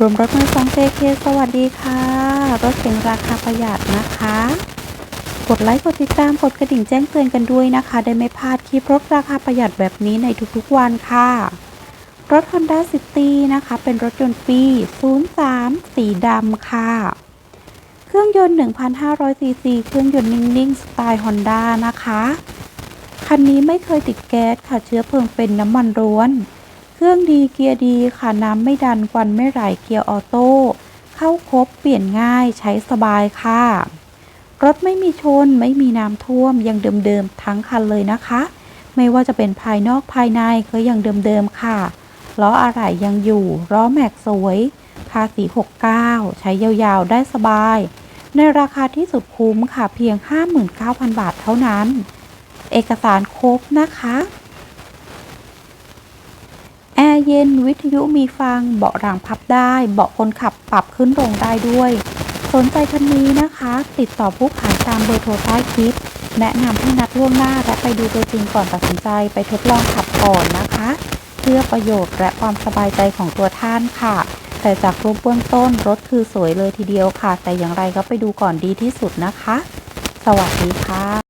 รวมรถมือสอง JK สวัสดีค่ะ รถเก๋งราคาประหยัดนะคะ กดไลค์กดติดตามกดกระดิ่งแจ้งเตือนกันด้วยนะคะ ได้ไม่พลาดคลิปรถราคาประหยัดแบบนี้ในทุกๆวันค่ะ รถ Honda City นะคะ เป็นรถยนต์ปี03 สีดำค่ะ เครื่องยนต์ 1,500ซีซีเครื่องยนต์นิ่งๆ สไตล์ Honda นะคะ คันนี้ไม่เคยติดแก๊สค่ะเชื้อเพลิงเป็นน้ำมันร้วน รื่องดีเกียร์ดีค่ะน้ำไม่ดันควันไม่ไหลเกียร์ออโต้เข้าครบเปลี่ยนง่ายใช้สบายค่ะ รถไม่มีชนไม่มีน้ำท่วมยังเดิมๆทั้งคันเลยนะคะ ไม่ว่าจะเป็นภายนอกภายในก็ยังเดิมๆค่ะล้ออะไหล่ยังอยู่ล้อแม็กสวย ภาษี 69 ใช้ยาวๆได้สบาย ในราคาที่สุดคุ้มค่ะเพียง 59,000 บาทเท่านั้น เอกสารครบนะคะ แอร์เย็นวิทยุมีฟัง เบาะหลังพับได้ เบาะคนขับปรับขึ้นลงได้ด้วย สนใจคันนี้นะคะ ติดต่อผู้ขายตามเบอร์โทรใต้คลิป แนะนำให้นัดล่วงหน้าและไปดูตัวจริงก่อนตัดสินใจไปทดลองขับก่อนนะคะ เพื่อประโยชน์และความสบายใจของตัวท่านค่ะ แต่จากรูปเบื้องต้นรถคือสวยเลยทีเดียวค่ะ แต่อย่างไรก็ไปดูก่อนดีที่สุดนะคะ สวัสดีค่ะ